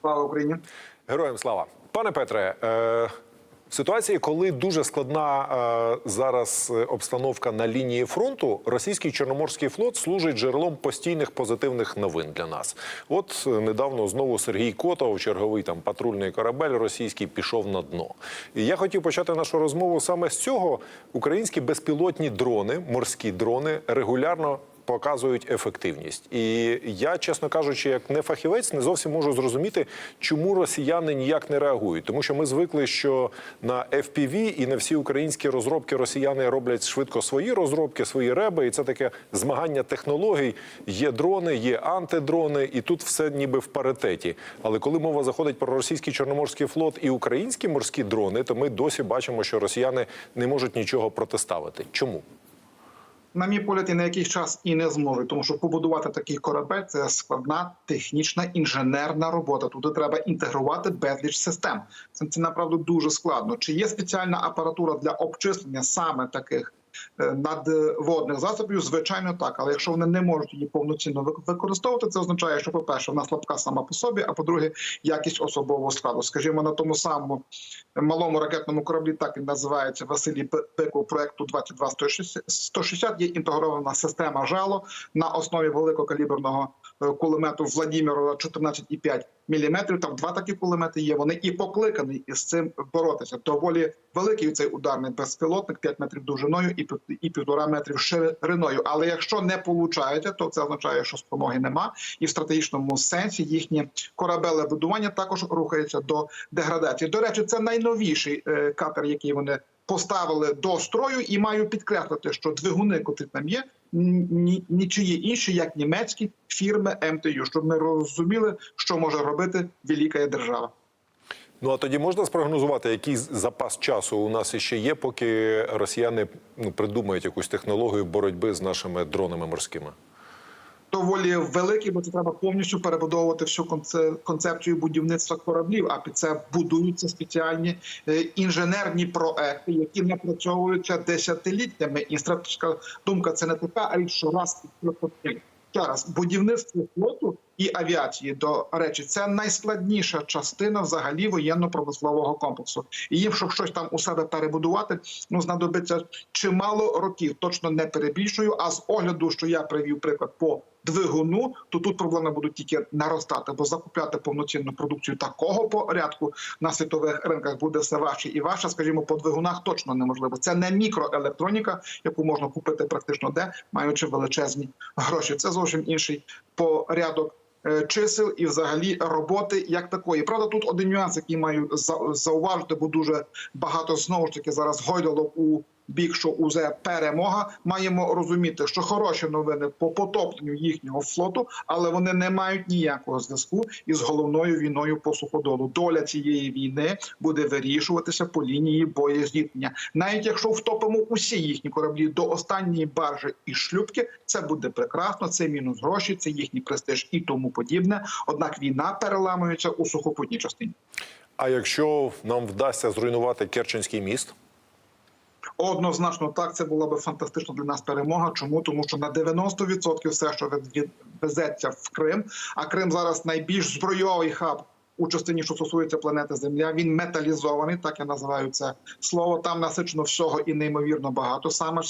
Слава Україні! Героям слава, пане Петре. Е... В ситуації, коли дуже складна е, зараз обстановка на лінії фронту, російський чорноморський флот служить джерелом постійних позитивних новин для нас. От е, недавно знову Сергій Котов, черговий там патрульний корабель російський, пішов на дно. І я хотів почати нашу розмову саме з цього. Українські безпілотні дрони, морські дрони, регулярно показують ефективність. І я, чесно кажучи, як не фахівець, не зовсім можу зрозуміти, чому росіяни ніяк не реагують. Тому що ми звикли, що на FPV і на всі українські розробки росіяни роблять швидко свої розробки, свої реби, і це таке змагання технологій. Є дрони, є антидрони, і тут все ніби в паритеті. Але коли мова заходить про російський чорноморський флот і українські морські дрони, то ми досі бачимо, що росіяни не можуть нічого протиставити. Чому? На мій погляд, і на якийсь час і не зможуть, тому що побудувати такий корабель це складна технічна інженерна робота. Туди треба інтегрувати безліч систем. Це, це направду дуже складно. Чи є спеціальна апаратура для обчислення саме таких надводних засобів? Звичайно, так. Але якщо вони не можуть її повноцінно використовувати, це означає, що, по-перше, вона слабка сама по собі, а по-друге, якість особового складу. Скажімо, на тому самому малому ракетному кораблі, так він називається Василій П- Пиков проекту 22 160, є інтегрована система жало на основі великокаліберного е, кулемету Владімірова 14,5 мм. Там два такі кулемети є. Вони і покликані із цим боротися. Доволі великий цей ударний безпілотник, 5 метрів довжиною і і півтора метрів шириною. Але якщо не виходить, то це означає, що спромоги нема, і в стратегічному сенсі їхні корабелебудування також рухаються до деградації. До речі, це найновіший е, катер, який вони поставили до строю, і маю підкреслити, що двигуни, котрі там є, ні, нічиї інші, як німецькі фірми МТЮ, щоб ми розуміли, що може робити велика держава. Ну а тоді можна спрогнозувати, який запас часу у нас ще є, поки росіяни ну, придумають якусь технологію боротьби з нашими дронами морськими. Доволі великий, бо це треба повністю перебудовувати всю конце- концепцію будівництва кораблів. А під це будуються спеціальні е, інженерні проекти, які напрацьовуються десятиліттями. І стратегічна думка це не така, а й щораз і Ще раз, будівництво флоту і авіації, до речі, це найскладніша частина взагалі воєнно-промислового комплексу. І їм, щоб щось там у себе перебудувати, ну знадобиться чимало років. Точно не перебільшую. А з огляду, що я привів приклад по двигуну, то тут проблеми будуть тільки наростати, бо закупляти повноцінну продукцію такого порядку на світових ринках буде все важче і важче. Скажімо, по двигунах точно неможливо. Це не мікроелектроніка, яку можна купити практично де, маючи величезні гроші. Це зовсім інший порядок. е, Чисел і взагалі роботи як такої. Правда, тут один нюанс, який маю зауважити, бо дуже багато знову ж таки зараз гойдало у бік, що уже перемога. Маємо розуміти, що хороші новини по потопленню їхнього флоту, але вони не мають ніякого зв'язку із головною війною по суходолу. Доля цієї війни буде вирішуватися по лінії боєзіткнення. Навіть якщо втопимо усі їхні кораблі до останньої баржі і шлюпки, це буде прекрасно. Це мінус гроші, це їхній престиж і тому подібне. Однак війна переламується у сухопутній частині. А якщо нам вдасться зруйнувати Керченський міст, Однозначно, так це була би фантастична для нас перемога. Чому тому, що на 90% все, що везеться в Крим, а Крим зараз найбільш збройовий хаб у частині, що стосується планети Земля. Він металізований, так я називаю це слово. Там насичено всього і неймовірно багато. Саме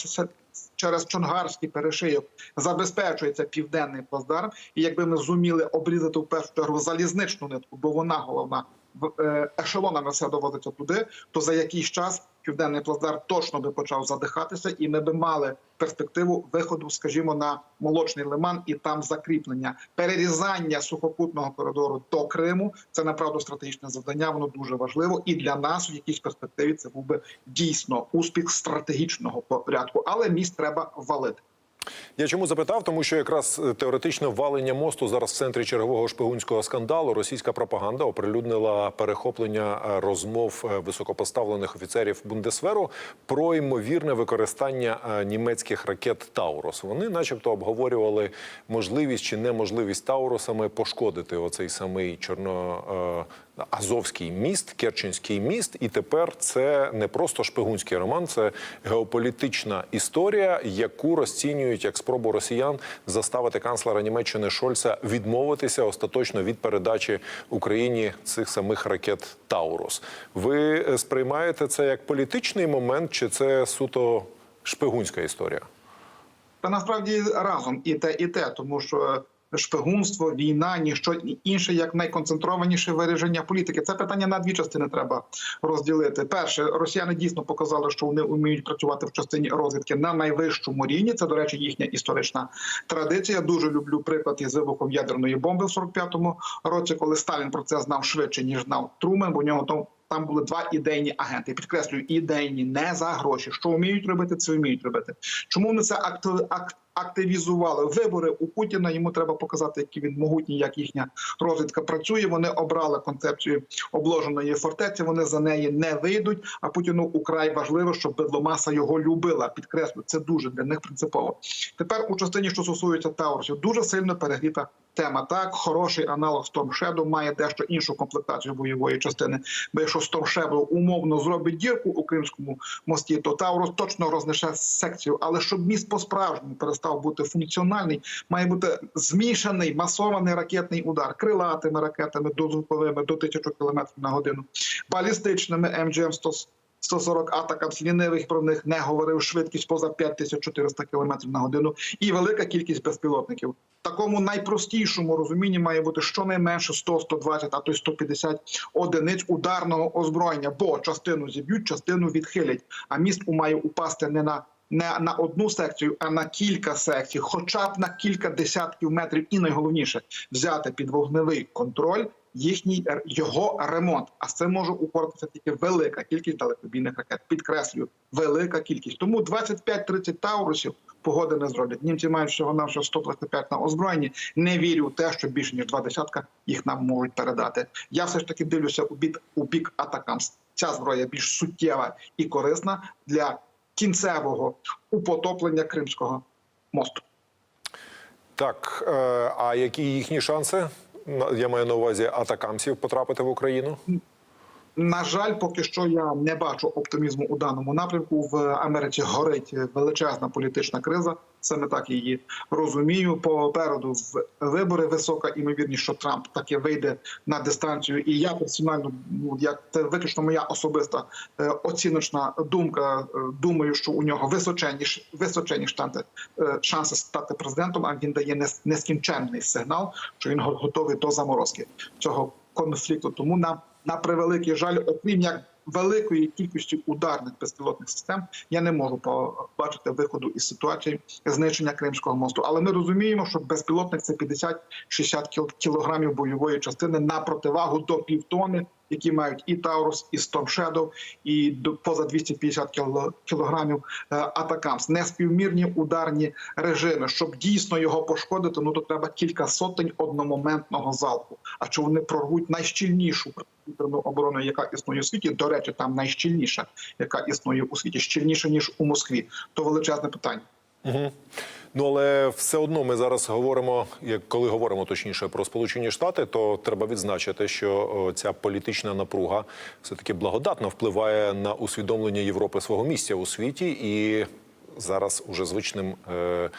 через Чонгарський перешийок забезпечується південний плацдарм. І якби ми зуміли обрізати в першу чергу залізничну нитку, бо вона головна ешелонами все доводиться туди, то за якийсь час південний плацдарм точно би почав задихатися, і ми би мали перспективу виходу, скажімо, на молочний лиман і там закріплення перерізання сухопутного коридору до Криму. Це направду стратегічне завдання. Воно дуже важливо, і для нас в якійсь перспективі це був би дійсно успіх стратегічного порядку, але міст треба валити. Я чому запитав? Тому що якраз е, теоретично валення мосту зараз в центрі чергового шпигунського скандалу російська пропаганда оприлюднила перехоплення е, розмов е, високопоставлених офіцерів Бундесверу про ймовірне використання німецьких ракет Таурус. Вони, начебто, обговорювали можливість чи неможливість Таурусами пошкодити оцей самий чорно. Е, Азовський міст, Керченський міст, і тепер це не просто шпигунський роман, це геополітична історія, яку розцінюють як спробу росіян заставити канцлера Німеччини Шольца відмовитися остаточно від передачі Україні цих самих ракет Таурус. Ви е, сприймаєте це як політичний момент, чи це суто шпигунська історія? Та насправді разом і те, і те, тому що шпигунство, війна, ніщо інше, як найконцентрованіше вираження політики. Це питання на дві частини треба розділити. Перше, росіяни дійсно показали, що вони вміють працювати в частині розвідки на найвищому рівні. Це, до речі, їхня історична традиція. Дуже люблю приклад із вибухом ядерної бомби в 45-му році, коли Сталін про це знав швидше ніж знав Трумен, бо у нього там. Там були два ідейні агенти. Підкреслюю, ідейні, не за гроші. Що вміють робити, це вміють робити. Чому вони це акти- ак- активізували? Вибори у Путіна. Йому треба показати, який він могутній, як їхня розвідка працює. Вони обрали концепцію обложеної фортеці. Вони за неї не вийдуть. А Путіну украй важливо, щоб бедломаса його любила. Підкреслю, це дуже для них принципово. Тепер у частині, що стосується Таурсів, дуже сильно перегріта тема. Так, хороший аналог Storm Shadow має дещо іншу комплектацію бойової частини. Бо якщо Storm Shadow умовно зробить дірку у Кримському мості, то Таурус точно рознесе секцію. Але щоб міст по-справжньому перестав бути функціональний, має бути змішаний масований ракетний удар крилатими ракетами дозвуковими до 1000 км на годину, балістичними МГМ 100 140 атакам лінивих про них не говорив швидкість поза 5400 км на годину і велика кількість безпілотників. Такому найпростішому розумінні має бути щонайменше 100, 120, а то й 150 одиниць ударного озброєння, бо частину зіб'ють, частину відхилять. А міст має упасти не на не на одну секцію, а на кілька секцій, хоча б на кілька десятків метрів, і найголовніше взяти під вогневий контроль їхній його ремонт. А цим може упоратися тільки велика кількість далекобійних ракет. Підкреслюю, велика кількість. Тому 25-30 таурусів погоди не зроблять. Німці мають всього навшого 125 на озброєнні. Не вірю в те, що більше ніж два десятка їх нам можуть передати. Я все ж таки дивлюся у бік у бік атакамс. Ця зброя більш суттєва і корисна для кінцевого употоплення Кримського мосту. Так, е, а які їхні шанси? Я маю на увазі атакамців потрапити в Україну. На жаль, поки що я не бачу оптимізму у даному напрямку. В Америці горить величезна політична криза. Саме так її розумію. Попереду в вибори висока імовірність, що Трамп таки вийде на дистанцію. І я персонально, ну як це виключно моя особиста е, оціночна думка. е, Думаю, що у нього височенні височенні шанси, е, шанси стати президентом. А він дає нес- нескінченний сигнал, що він го- готовий до заморозки цього конфлікту. Тому на, на превеликий жаль, окрім як великої кількості ударних безпілотних систем, я не можу побачити виходу із ситуації знищення Кримського мосту. Але ми розуміємо, що безпілотник це 50-60 кілограмів бойової частини на противагу до півтони, які мають і Таурус, і Storm Shadow, і поза 250 кіло- кілограмів е, атакамс. Неспівмірні ударні режими. Щоб дійсно його пошкодити, ну то треба кілька сотень одномоментного залпу. А чи вони прорвуть найщільнішу протиповітряну оборону, яка існує у світі? До речі, там найщільніша, яка існує у світі, щільніше ніж у Москві. То величезне питання. Ну але все одно ми зараз говоримо, як коли говоримо точніше про Сполучені Штати, то треба відзначити, що ця політична напруга все таки благодатно впливає на усвідомлення Європи свого місця у світі і. Зараз уже звичним е,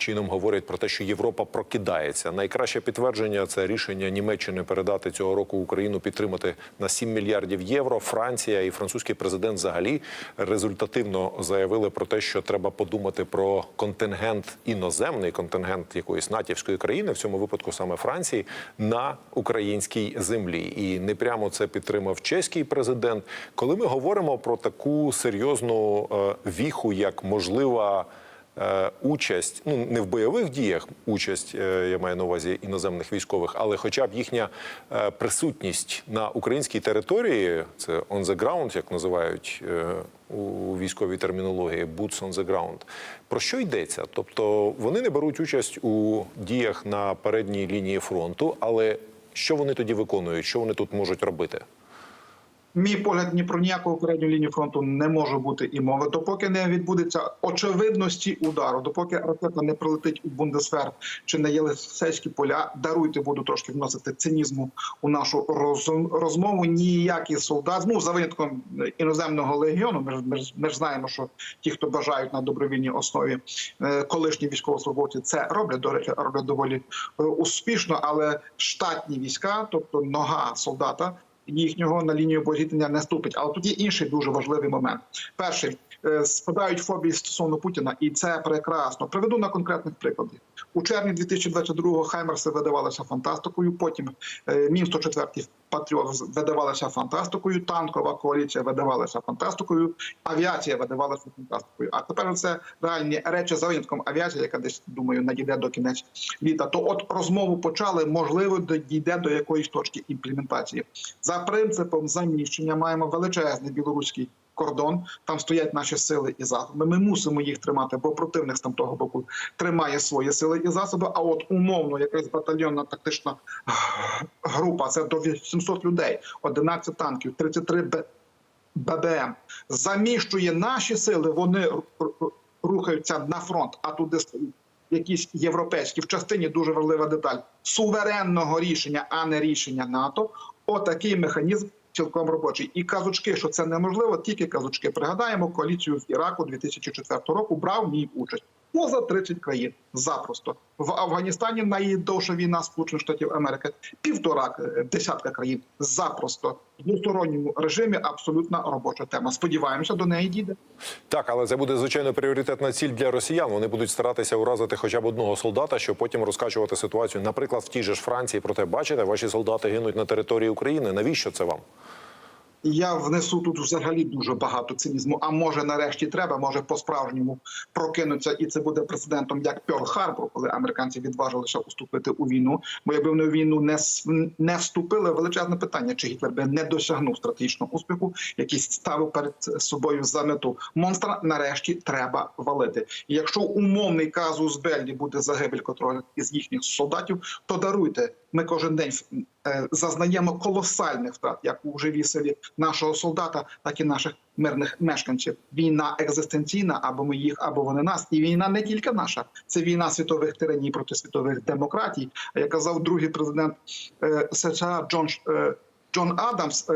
чином говорять про те, що Європа прокидається. Найкраще підтвердження це рішення Німеччини передати цього року Україну підтримати на 7 мільярдів євро. Франція і французький президент взагалі результативно заявили про те, що треба подумати про контингент іноземний контингент якоїсь натівської країни, в цьому випадку саме Франції, на українській землі. І не прямо це підтримав чеський президент. Коли ми говоримо про таку серйозну е, віху, як можлива. Е, Участь ну не в бойових діях, участь е, я маю на увазі іноземних військових, але хоча б їхня е, присутність на українській території, це on the ground, як називають у військовій термінології, boots on the ground. Про що йдеться? Тобто вони не беруть участь у діях на передній лінії фронту, але що вони тоді виконують? Що вони тут можуть робити? Мій погляд ні про ніяку передню лінію фронту не може бути і мови. Допоки не відбудеться очевидності удару, допоки ракета не прилетить у Бундесвер чи на Єлисейські поля, даруйте, буду трошки вносити цинізму у нашу роз- розмову. Ніякий солдат, ну за винятком іноземного легіону. Ми ж, ми ж, ми ж знаємо, що ті, хто бажають на добровільній основі, е, колишні військовослужбовці це роблять. До речі, роблять доволі е, успішно, але штатні війська, тобто нога солдата їхнього на лінію боєзіткнення не ступить. Але тут є інший дуже важливий момент. Перший е, спадають фобії стосовно Путіна, і це прекрасно. Приведу на конкретних прикладах. У червні 2022-го Хаймерси видавалися фантастикою. Потім е, Мін 104 Патріот видавалася фантастикою. Танкова коаліція видавалася фантастикою. Авіація видавалася фантастикою. А тепер це реальні речі за винятком авіації, яка десь думаю надійде до кінець літа. То от розмову почали, можливо, дійде до якоїсь точки імплементації. За принципом заміщення маємо величезний білоруський кордон. Там стоять наші сили і засоби. Ми мусимо їх тримати, бо противник з там того боку тримає свої сили і засоби. А от умовно, якась батальйонна тактична група це до 800 людей, 11 танків, 33 Б. ББМ заміщує наші сили. Вони ру- ру- рухаються на фронт, а туди стоїть якісь європейські в частині дуже важлива деталь суверенного рішення, а не рішення НАТО. Отакий механізм цілком робочий. І казочки, що це неможливо, тільки казочки. Пригадаємо коаліцію з Іраку 2004 року. Брав в ній участь. Поза 30 країн запросто в Афганістані найдовша війна Сполучених Штатів Америки. Півтора е, десятка країн запросто в двосторонньому режимі. Абсолютна робоча тема. Сподіваємося, до неї дійде. Так, але це буде звичайно пріоритетна ціль для росіян. Вони будуть старатися уразити хоча б одного солдата, щоб потім розкачувати ситуацію, наприклад, в тій же ж Франції. Проте бачите, ваші солдати гинуть на території України. Навіщо це вам? Я внесу тут взагалі дуже багато цинізму. А може, нарешті треба, може по-справжньому прокинуться, і це буде прецедентом як Пьорл Харбор, коли американці відважилися уступити у війну. Бо якби вони у війну не не вступили, величезне питання, чи Гітлер би не досягнув стратегічного успіху, який ставив перед собою за мету. Монстра нарешті треба валити. І якщо умовний казус Беллі буде загибель котрого із їхніх солдатів, то даруйте. Ми кожен день е, зазнаємо колосальних втрат, як у живій силі нашого солдата, так і наших мирних мешканців. Війна екзистенційна, або ми їх, або вони нас. І війна не тільки наша, це війна світових тираній проти світових демократій. А як казав другий президент е, США Джон е, Джон Адамс.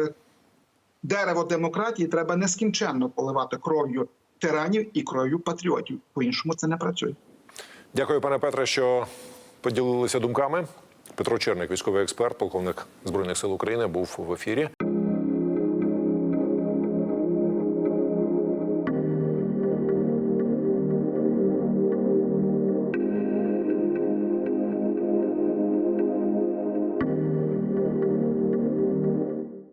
Дерево демократії треба нескінченно поливати кров'ю тиранів і кров'ю патріотів. По іншому це не працює. Дякую, пане Петре, що поділилися думками. Петро Черник, військовий експерт, полковник збройних сил України, був в ефірі.